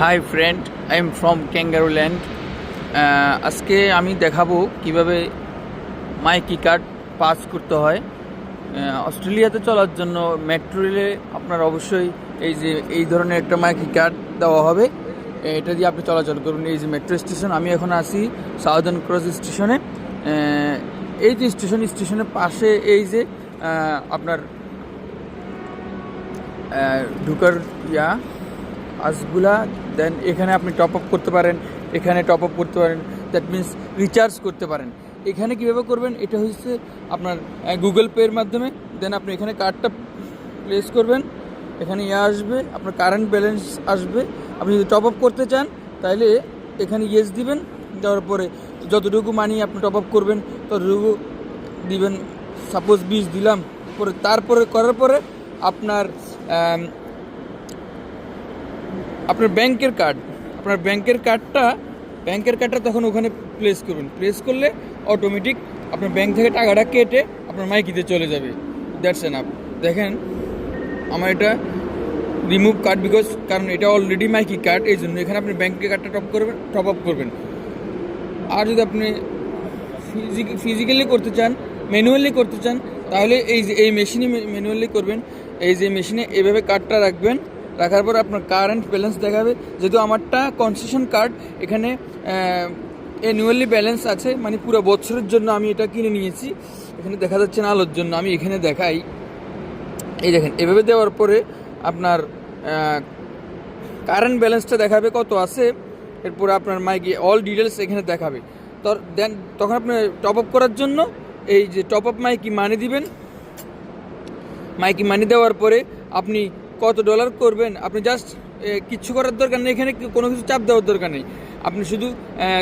Hi friend I am from kangaroo land আজকে আমি দেখাবো কীভাবে মাই কি কার্ড পাস করতে হয়। অস্ট্রেলিয়াতে চলার জন্য মেট্রো রেলে আপনার অবশ্যই এই যে এই ধরনের একটা মাই কি কার্ড দেওয়া হবে। এটা দিয়ে আপনি চলাচল করুন। এই যে মেট্রো স্টেশন আমি এখন আছি সাউদার্ন ক্রস স্টেশনে এই যে স্টেশন স্টেশনের পাশে এই যে আপনার আহ, ঢুকার ইয়া। আজগুলা দেন এখানে আপনি টপ আপ করতে পারেন, এখানে টপ আপ করতে পারেন দ্যাট মিন্স রিচার্জ করতে পারেন। এখানে কীভাবে করবেন? এটা হচ্ছে আপনার গুগল পের মাধ্যমে দেন আপনি এখানে কার্ডটা প্লেস করবেন, এখানে ইয়ে আসবে, আপনার কারেন্ট ব্যালেন্স আসবে। আপনি যদি টপ আপ করতে চান তাহলে এখানে ইয়েস দিবেন, দেওয়ার পরে যতটুকু মানি আপনি টপ আপ করবেন, ততটুকু দিবেন। সাপোজ বিশ দিলাম, পরে তারপরে করার পরে আপনার আপনার ব্যাংকের কার্ড আপনার ব্যাংকের কার্ডটা ব্যাংকের কার্ডটা তখন ওখানে প্লেস করবেন প্লেস করলে অটোমেটিক আপনার ব্যাংক থেকে টাকাটা কেটে আপনার মাইকিতে চলে যাবে। দ্যাটস এন আপ দেখেন, আমার এটা রিমুভ কার্ড বিকজ কারণ এটা অলরেডি মাইকি কার্ড এই জন্য এখানে আপনি ব্যাংকের কার্ডটা টপ করবেন টপ আপ করবেন। আর যদি আপনি ফিজিক্যালি করতে চান ম্যানুয়ালি করতে চান, তাহলে এই যে, এই মেশিনে ম্যানুয়ালি করবেন, এই যে মেশিনে এইভাবে কার্ডটা রাখবেন। রাখার পর আপনার কারেন্ট ব্যালেন্স দেখাবে। যেহেতু আমারটা কনসেশন কার্ড এখানে অ্যানুয়ালি ব্যালেন্স আছে মানে পুরো বছরের জন্য আমি এটা কিনে নিয়েছি। এখানে দেখা যাচ্ছে না আলোর জন্য, আমি এখানে দেখাই। এই দেখেন, এভাবে দেওয়ার পরে আপনার কারেন্ট ব্যালেন্সটা দেখাবে কত আছে, এরপর আপনার মাইকে অল ডিটেলস এখানে দেখাবে। তো দেন, তখন আপনি টপ আপ করার জন্য এই যে টপ আপ মাইকি মানি দিবেন। মাইকি মানি দেওয়ার পরে আপনি কত ডলার করবেন? আপনি জাস্ট কিচ্ছু করার দরকার নেই। এখানে কোনো কিছু চাপ দেওয়ার দরকার নেই। আপনি শুধু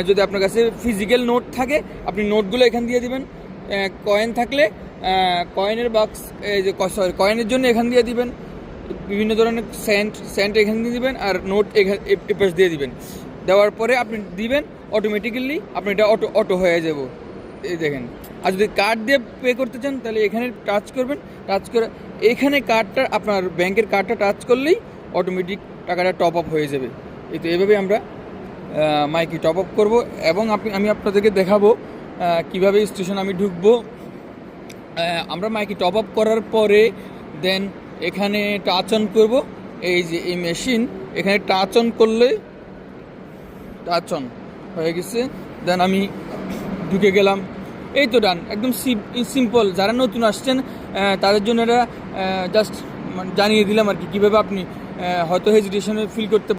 যদি আপনার কাছে ফিজিক্যাল নোট থাকে, আপনি নোটগুলো এখান দিয়ে দিবেন। কয়েন থাকলে কয়েনের বাক্স এই যে সরি কয়েনের জন্য এখান দিয়ে দিবেন। বিভিন্ন ধরনের স্যান্ড স্যান্ড এখান দিয়ে দিবেন আর নোট এখানে দিয়ে দিবেন। দেওয়ার পরে আপনি দিবেন অটোমেটিক্যালি আপনি এটা অটো অটো হয়ে যাব। এই দেখেন। আর যদি কার্ড দিয়ে পে করতে চান, তাহলে এখানে টাচ করবেন। টাচ করে এখানে কার্ডটা আপনার ব্যাংকের কার্ডটা টাচ করলেই অটোমেটিক টাকাটা টপ আপ হয়ে যাবে। এই তো এভাবে আমরা মাইকি টপ আপ করব এবং আপনি, আমি আপনাদেরকে দেখাবো কীভাবে স্টেশন আমি ঢুকবো। আমরা মাইকি টপ আপ করার পরে দেন এখানে টাচ অন করব। এই যে এই মেশিন এখানে টাচ অন করলে টাচ অন হয়ে গেছে। দেন আমি ঢুকে গেলাম। এই তো ডান একদম সিম্পল যারা নতুন আসছেন তাদের জন্য এটা জাস্ট জানিয়ে দিলাম আর কি, কীভাবে আপনি হয়তো হেজিটেশনে ফিল করতে